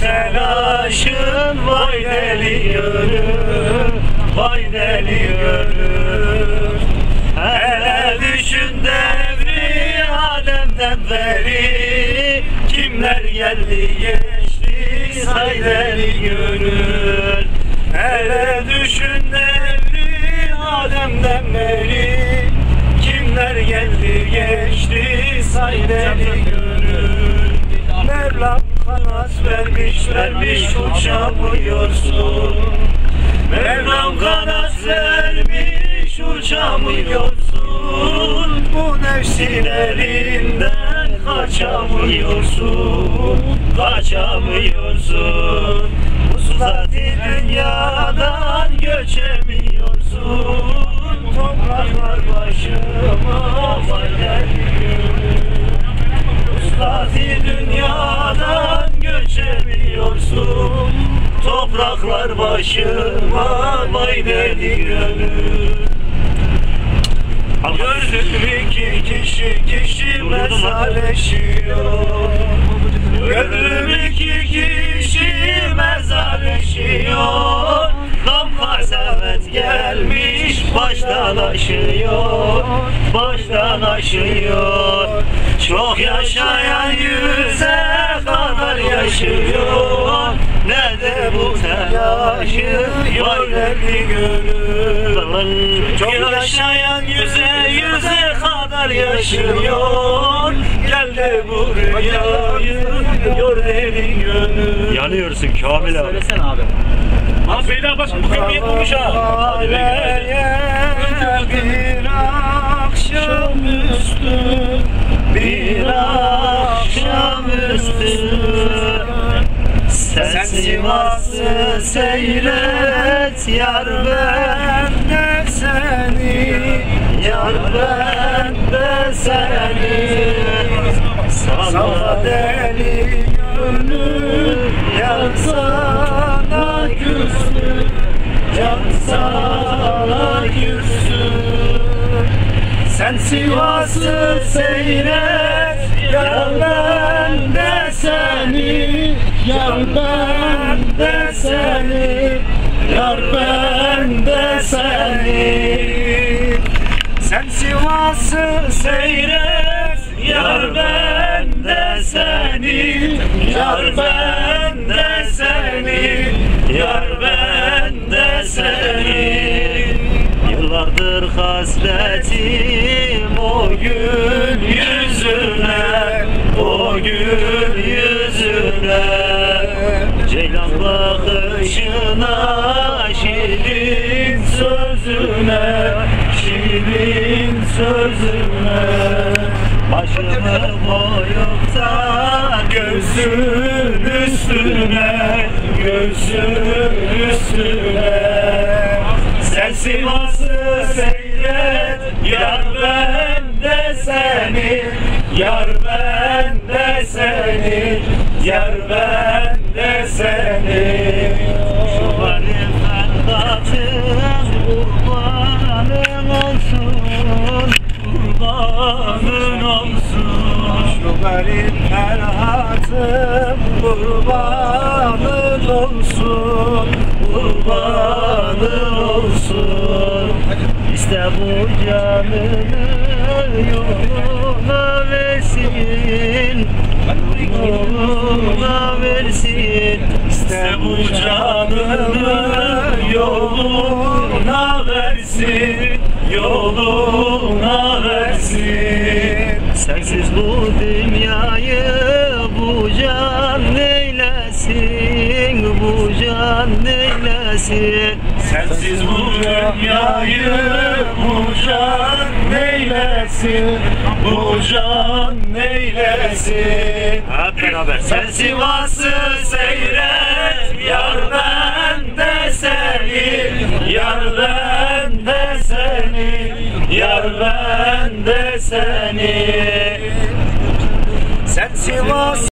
telaşın? Vay deli gönül, vay deli gönül. Hele düşün devri Adem'den beri. Kimler geldi geçti say deli gönül Hele düşün devri Adem'den beri Kimler geldi say deli gönül Mevlam kanat vermiş vermiş uçamıyorsun Mevlam kanat vermiş uçamıyorsun Bu nefsin elinden kaçamıyorsun Kaçamıyorsun. Uzati dünyadan göçemiyorsun Topraklar başıma Topraklar başıma vay deli gönül. Gördüm iki kişi kişi mezarleşiyor Gördüm iki kişi mezarleşiyor Gam kasavet gelmiş baştan aşıyor. Baştan aşıyor. Çok yaşayan yüze kadar yaşıyor Deli gönül. Çok yaşayan yüze yüze kadar yaşıyor. Gel de buraya Yor deli gönül. Yanıyorsun Kamil abi. Söylesene abi. Lan Feyda bak bu köpeği bulmuş ha. bir akşamüstü Bir akşamüstü Sen Sivas'ı seyret Yar ben seni Yar ben seni. Sana deli gönlüm Yansana küstü Yansana küstü Sen Sivas'ı seyret Yar ben seni Yar ben Sivas'ı seyret Yar ben de seni Yar ben seni Yar ben seni. Yıllardır hasretim o gül yüzüne O gül yüzüne. Ceylan bakışına Da Gözün üstüne Gözün üstüne Sen Sivas'ı seyret Yar ben de seni Yar ben de seni. Yar ben garip ferhatım kurbanın olsun Kurbanın olsun. İşte bu canını yoluna versin Yoluna versin. İşte bu canını yoluna versin Yoluna versin. Sensiz bu dünyayı Sensiz bu dünyayı bu can neylesin? Bu can neylesin? Hep beraber. Sen Sivas'ı seyret Yar ben de seni Yar ben de seni Yar ben de seni Sen Sivas